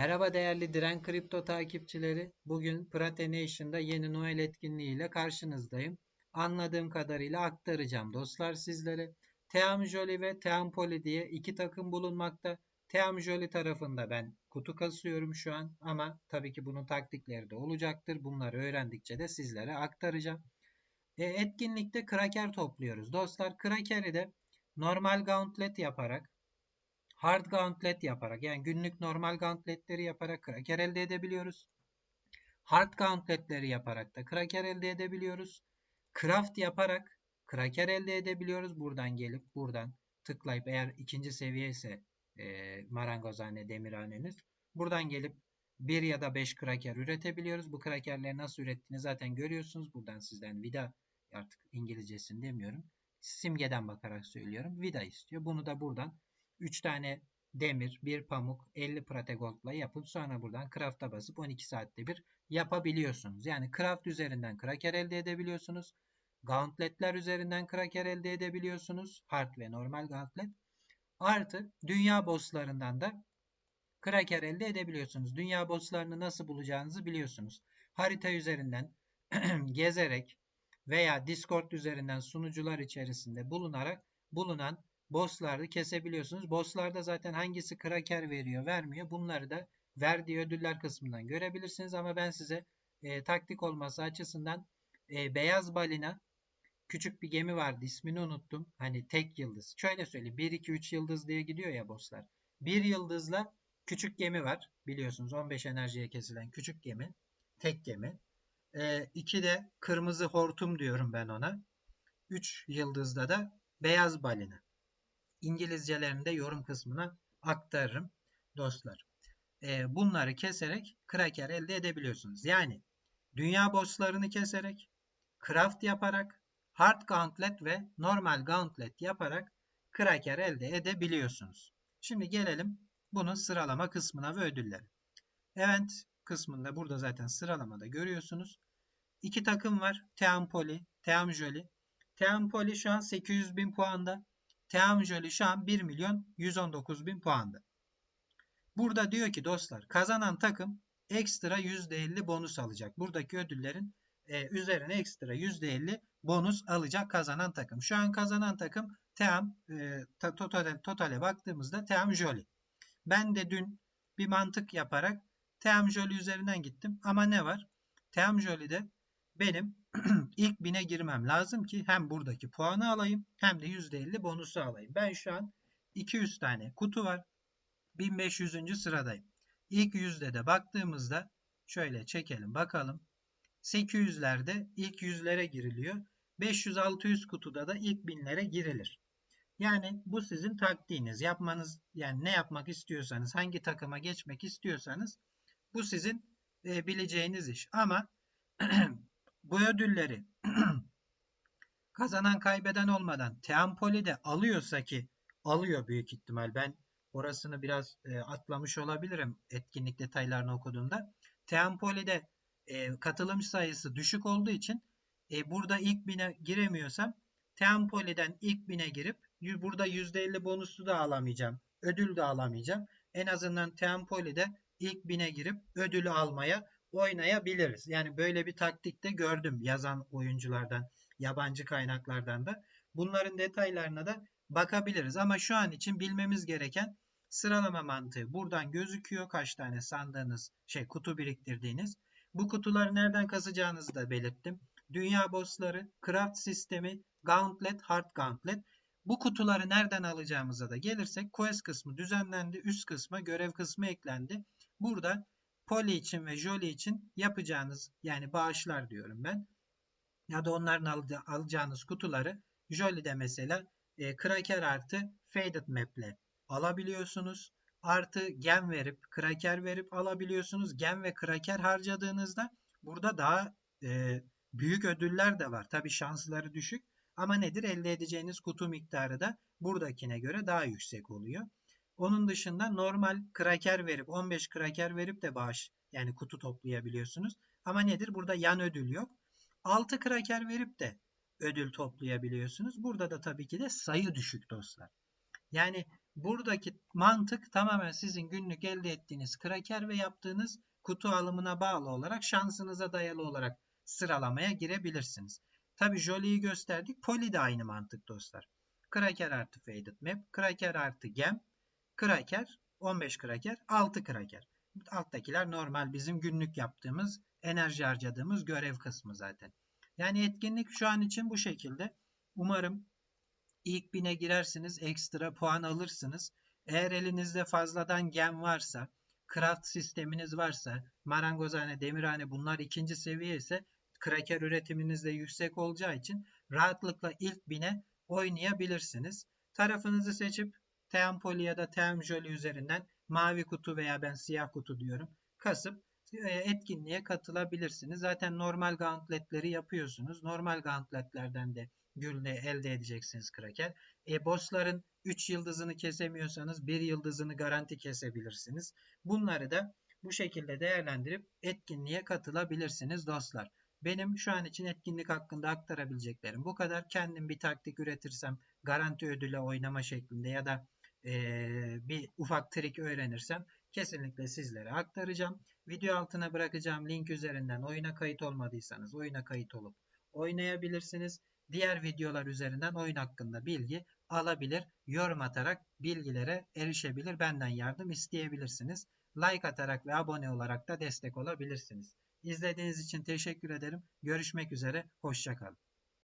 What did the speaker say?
Merhaba değerli Diren Kripto takipçileri. Bugün Prate Nation'da yeni Noel etkinliğiyle karşınızdayım. Anladığım kadarıyla aktaracağım dostlar sizlere. Team Jolly ve Team Poly diye iki takım bulunmakta. Team Jolly tarafında ben kutu kasıyorum şu an ama tabii ki bunun taktikleri de olacaktır. Bunları öğrendikçe de sizlere aktaracağım. E, etkinlikte kraker topluyoruz. Dostlar krakeri de normal gauntlet yaparak hard gauntlet yaparak yani günlük normal gauntletleri yaparak kraker elde edebiliyoruz. Hard gauntletleri yaparak da kraker elde edebiliyoruz. Craft yaparak kraker elde edebiliyoruz. Buradan gelip buradan tıklayıp eğer ikinci seviye ise e, marangozhane demirhaneniz buradan gelip 1 ya da 5 kraker üretebiliyoruz. Bu krakerleri nasıl ürettiğini zaten görüyorsunuz. Buradan sizden vida artık İngilizcesini demiyorum. Simgeden bakarak söylüyorum. Vida istiyor. Bunu da buradan 3 tane demir, bir pamuk, 50 prategoldla yapıp sonra buradan craft'a basıp 12 saatte bir yapabiliyorsunuz. Yani craft üzerinden kraker elde edebiliyorsunuz. Gauntletler üzerinden kraker elde edebiliyorsunuz. Hard ve normal gauntlet. Artı dünya bosslarından da kraker elde edebiliyorsunuz. Dünya bosslarını nasıl bulacağınızı biliyorsunuz. Harita üzerinden gezerek veya Discord üzerinden sunucular içerisinde bulunarak bulunan bossları kesebiliyorsunuz. Bosslarda zaten hangisi kraker veriyor vermiyor bunları da verdiği ödüller kısmından görebilirsiniz. Ama ben size e, taktik olması açısından e, beyaz balina küçük bir gemi vardı ismini unuttum. Hani tek yıldız. Şöyle söyleyeyim 1 2 3 yıldız diye gidiyor ya bosslar. Bir yıldızla küçük gemi var. Biliyorsunuz 15 enerjiye kesilen küçük gemi. Tek gemi. 2 e, de kırmızı hortum diyorum ben ona. 3 yıldızda da beyaz balina. İngilizcelerini de yorum kısmına aktarırım dostlar. E, bunları keserek kraker elde edebiliyorsunuz. Yani dünya bosslarını keserek, craft yaparak, hard gauntlet ve normal gauntlet yaparak kraker elde edebiliyorsunuz. Şimdi gelelim bunun sıralama kısmına ve ödülleri. Event kısmında burada zaten sıralamada görüyorsunuz. İki takım var. Team Poly, Team Jolly. Team Poly şu an 800 bin puanda. Team Jolly şu an 1 milyon 119 bin puanda. Burada diyor ki dostlar kazanan takım ekstra %50 bonus alacak. Buradaki ödüllerin e, üzerine ekstra %50 bonus alacak kazanan takım. Şu an kazanan takım Team e, totale, totale baktığımızda Team Jolly. Ben de dün bir mantık yaparak Team Jolly üzerinden gittim. Ama ne var? Team Jolly'de benim ilk bine girmem lazım ki hem buradaki puanı alayım hem de %50 bonusu alayım. Ben şu an 200 tane kutu var. 1500. sıradayım. İlk yüzde de baktığımızda şöyle çekelim bakalım. 800'lerde ilk yüzlere giriliyor. 500-600 kutuda da ilk binlere girilir. Yani bu sizin taktiğiniz. Yapmanız yani ne yapmak istiyorsanız, hangi takıma geçmek istiyorsanız bu sizin e, bileceğiniz iş. Ama bu ödülleri kazanan kaybeden olmadan Teampoli de alıyorsa ki alıyor büyük ihtimal. Ben orasını biraz e, atlamış olabilirim etkinlik detaylarını okuduğumda. Teampoli'de e, katılım sayısı düşük olduğu için e, burada ilk bine giremiyorsam Teampoli'den ilk bine girip burada %50 bonusu da alamayacağım. Ödül de alamayacağım. En azından Teampoli'de ilk bine girip ödülü almaya oynayabiliriz. Yani böyle bir taktik de gördüm yazan oyunculardan, yabancı kaynaklardan da. Bunların detaylarına da bakabiliriz. Ama şu an için bilmemiz gereken sıralama mantığı buradan gözüküyor. Kaç tane sandığınız, şey kutu biriktirdiğiniz. Bu kutuları nereden kazacağınızı da belirttim. Dünya bossları, craft sistemi, gauntlet, hard gauntlet. Bu kutuları nereden alacağımıza da gelirsek quest kısmı düzenlendi. Üst kısma görev kısmı eklendi. Burada Poly için ve Jolly için yapacağınız yani bağışlar diyorum ben. Ya da onların alacağınız kutuları Jolly'de mesela e, Kraker artı Faded Map ile alabiliyorsunuz. Artı gem verip Kraker verip alabiliyorsunuz. Gem ve Kraker harcadığınızda burada daha e, büyük ödüller de var. Tabi şansları düşük. Ama nedir? Elde edeceğiniz kutu miktarı da buradakine göre daha yüksek oluyor. Onun dışında normal kraker verip 15 kraker verip de bağış yani kutu toplayabiliyorsunuz. Ama nedir? Burada yan ödül yok. 6 kraker verip de ödül toplayabiliyorsunuz. Burada da tabii ki de sayı düşük dostlar. Yani Buradaki mantık tamamen sizin günlük elde ettiğiniz kraker ve yaptığınız kutu alımına bağlı olarak şansınıza dayalı olarak sıralamaya girebilirsiniz. Tabi Jolie'yi gösterdik. Poly de aynı mantık dostlar. Kraker artı faded map, kraker artı gem, kraker 15 kraker, 6 kraker. Alttakiler normal bizim günlük yaptığımız, enerji harcadığımız görev kısmı zaten. Yani etkinlik şu an için bu şekilde. Umarım ilk bine girersiniz, ekstra puan alırsınız. Eğer elinizde fazladan gem varsa, craft sisteminiz varsa, marangozhane, demirhane bunlar ikinci seviye ise kraker üretiminiz de yüksek olacağı için rahatlıkla ilk bine oynayabilirsiniz. Tarafınızı seçip Teampoli ya da Teamjoli üzerinden mavi kutu veya ben siyah kutu diyorum kasıp e, etkinliğe katılabilirsiniz. Zaten normal gauntletleri yapıyorsunuz. Normal gauntletlerden de gülde elde edeceksiniz kraker. E, bossların 3 yıldızını kesemiyorsanız 1 yıldızını garanti kesebilirsiniz. Bunları da bu şekilde değerlendirip etkinliğe katılabilirsiniz dostlar. Benim şu an için etkinlik hakkında aktarabileceklerim bu kadar. Kendim bir taktik üretirsem garanti ödüle oynama şeklinde ya da e, bir ufak trik öğrenirsem kesinlikle sizlere aktaracağım. Video altına bırakacağım link üzerinden oyuna kayıt olmadıysanız oyuna kayıt olup oynayabilirsiniz. Diğer videolar üzerinden oyun hakkında bilgi alabilir, yorum atarak bilgilere erişebilir, benden yardım isteyebilirsiniz. Like atarak ve abone olarak da destek olabilirsiniz. İzlediğiniz için teşekkür ederim. Görüşmek üzere, hoşçakalın.